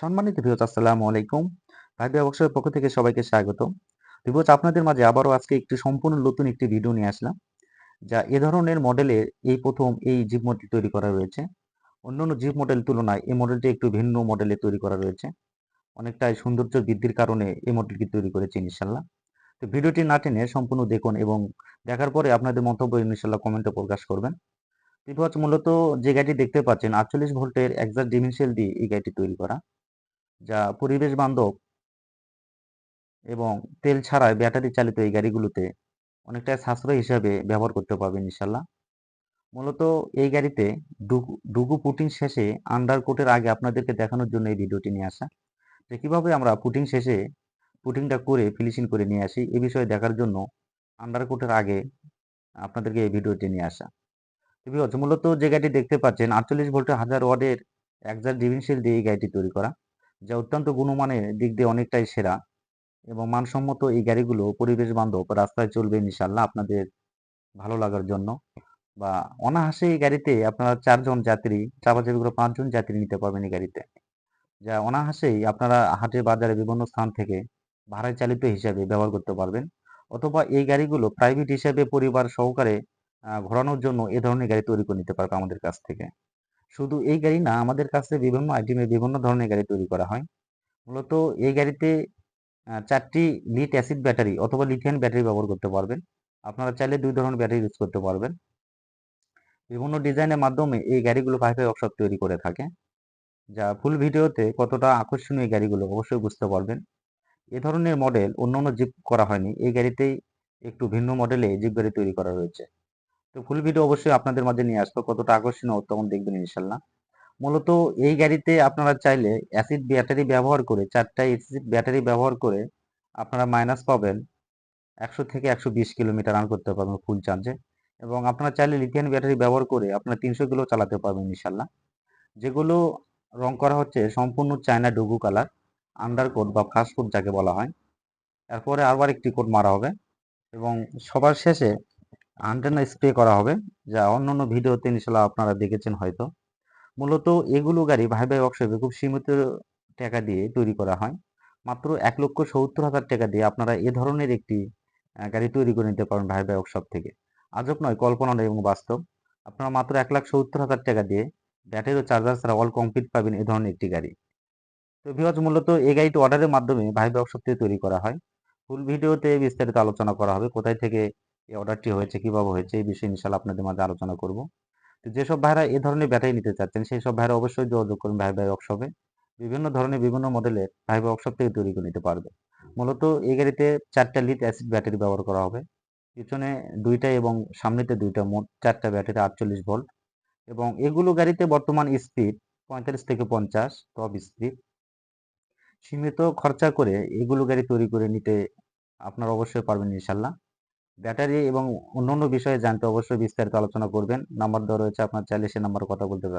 সম্মানিত ভিউজ আসসালামু আলাইকুম। ভাই ব্যবসায়ের পক্ষ থেকে সবাইকে স্বাগত। ভিউজ আপনাদের মাঝে আবারও আজকে একটি সম্পূর্ণ নতুন একটি ভিডিও নিয়ে আসলাম, যা এ ধরনের মডেলের এই প্রথম এই জিপ মডেল তৈরি করা রয়েছে। অন্যান্য জিপ মডেল তুলনায় এই মডেলটি একটু ভিন্ন মডেলে তৈরি করা রয়েছে। অনেকটাই সৌন্দর্য বৃদ্ধির কারণে এই মডেলটি তৈরি করেছে ইনশাল্লাহ তো ভিডিওটি না টেনে সম্পূর্ণ দেখুন এবং দেখার পরে আপনাদের মন্তব্য ইনশাল্লাহ কমেন্টে প্রকাশ করবেন। ভিউজ মূলত যে গাড়িটি দেখতে পাচ্ছেন, আটচল্লিশ ভোল্টের একজাস্ট ডিমেনশিয়াল দিয়ে এই গাড়িটি তৈরি করা। যা পরিবেশ বান্ধব এবং তেল ছাড়াই ব্যাটারি চালিত এই গাড়িগুলোতে অনেকটা সাশ্রয় হিসাবে ব্যবহার করতে পারবেন ইনশাল্লাহ। মূলত এই গাড়িতে ডুগু পুটিং শেষে আন্ডার কোটের আগে আপনাদেরকে দেখানোর জন্য এই ভিডিওটি নিয়ে আসা। যে কীভাবে আমরা পুটিং শেষে পুটিংটা করে ফিনিশিং করে নিয়ে আসি এ বিষয়ে দেখার জন্য আন্ডার কোটের আগে আপনাদেরকে এই ভিডিওটি নিয়ে আসা। মূলত যে গাড়িটি দেখতে পাচ্ছেন আটচল্লিশ ভোল্টের হাজার ওয়ার্ডের একজার ডিভিনশিল দিয়ে এই গাড়িটি তৈরি করা। যা অত্যন্ত গুণমানের দিক দিয়ে অনেকটাই সেরা এবং মানসম্মত এই গাড়িগুলো পরিবেশ বান্ধব রাস্তায় চলবে ইনশাল্লাহ আপনাদের ভালো লাগার জন্য। বা অনাহাসে এই গাড়িতে আপনারা চারজন যাত্রী চাপাচাপি করে পাঁচজন যাত্রী নিতে পারবেন এই গাড়িতে। যা অনাহাসেই আপনারা হাটে বাজারে বিভিন্ন স্থান থেকে ভাড়ায় চালিত হিসাবে ব্যবহার করতে পারবেন। অথবা এই গাড়িগুলো প্রাইভেট হিসাবে পরিবার সহকারে ঘোরানোর জন্য এ ধরনের গাড়ি তৈরি করে নিতে পারবে আমাদের কাছ থেকে। শুধু এই গাড়ি না, আমাদের কাছে বিভিন্ন আইটেমের বিভিন্ন ধরনের গাড়ি তৈরি করা হয়। মূলত এই গাড়িতে চারটি লিড অ্যাসিড ব্যাটারি অথবা লিথিয়াম ব্যাটারি ব্যবহার করতে পারবেন। আপনারা চাইলে দুই ধরনের ব্যাটারি ইউজ করতে পারবেন। বিভিন্ন ডিজাইনের মাধ্যমে এই গাড়িগুলো ফাই ওয়ার্কশপ তৈরি করে থাকে, যা ফুল ভিডিওতে কতটা আকর্ষণীয় গাড়িগুলো অবশ্যই বুঝতে পারবেন। এ ধরনের মডেল অন্য অন্য জিপ করা হয়নি, এই গাড়িতেই একটু ভিন্ন মডেলে জিপ গাড়ি তৈরি করা রয়েছে তো ফুল ভিডিও অবশ্যই আপনাদের মাঝে নিয়ে আসব, কতটা আকর্ষণীয় তখন দেখবেন ইনশাল্লাহ। মূলত এই গাড়িতে আপনারা চাইলে অ্যাসিড ব্যাটারি ব্যবহার করে, চারটা অ্যাসিড ব্যাটারি ব্যবহার করে আপনারা মাইনাস পাবেন একশো থেকে একশো বিশ কিলোমিটার রান করতে পারবেন ফুল চার্জে এবং আপনারা চাইলে লিথিয়াম ব্যাটারি ব্যবহার করে আপনারা তিনশো কিলো চালাতে পারবেন ইনশাল্লাহ। যেগুলো রং করা হচ্ছে সম্পূর্ণ চায়না ডুগু কালার আন্ডার কোট বা ফাস্ট কোট যাকে বলা হয়। তারপরে আবার একটি কোট মারা হবে। এবং সবার শেষে আন্টেনা স্প্রে করা হবে, যা অন্য অন্য ভিডিওতে ইনশাল্লাহ আপনারা দেখেছেন হয়তো। মূলত এগুলো গাড়ি ভাই ভাই ওয়ার্কশপে খুব সীমিত টাকা দিয়ে তৈরি করা হয়। মাত্র এক লক্ষ সত্তর হাজার টাকা দিয়ে আপনারা এ ধরনের একটি গাড়ি তৈরি করে নিতে পারেন ভাই ভাই ওয়ার্কশপ থেকে। আজব নয় কল্পনা নয় এবং বাস্তব। আপনারা মাত্র এক লাখ সত্তর হাজার টাকা দিয়ে ব্যাটারি ও চার্জার ছাড়া অল কমপ্লিট পাবেন এ ধরনের একটি গাড়ি। তো ভিওজ মূলত এই গাড়িটি অর্ডারের মাধ্যমে ভাই থেকে তৈরি করা হয়। ফুল ভিডিওতে বিস্তারিত আলোচনা করা হবে, কোথায় থেকে এই অর্ডারটি হয়েছে, কীভাবে হয়েছে, এই বিষয়ে ইনশাল্লাহ আপনাদের মাঝে আলোচনা করব। তো যেসব ভাইরা এই ধরনের ব্যাটারি নিতে চাচ্ছেন সেই সব ভাইরা অবশ্যই যোগাযোগ করুন ভাই ভাই ওয়ার্কশপে বিভিন্ন ধরনের বিভিন্ন মডেলের ভাই ভাই ওয়ার্কশপ থেকে তৈরি করে নিতে পারবে। মূলত এই গাড়িতে চারটা লিড অ্যাসিড ব্যাটারি ব্যবহার করা হবে। পিছনে দুইটা এবং সামনেতে দুইটা মোট চারটা ব্যাটারি আটচল্লিশ ভোল্ট এবং এগুলো গাড়িতে বর্তমান স্পিড পঁয়তাল্লিশ থেকে পঞ্চাশ টপ স্পিড সীমিত খরচা করে এগুলো গাড়ি তৈরি করে নিতে আপনারা অবশ্যই পারবেন ইনশাল্লাহ ব্যাটারি এবং অন্যান্য বিষয়ে জানতে অবশ্যই বিস্তারিত আলোচনা করবেন। নাম্বার দেওয়া রয়েছে আপনার চাইলে সে নাম্বার কথা বলতে পারবেন।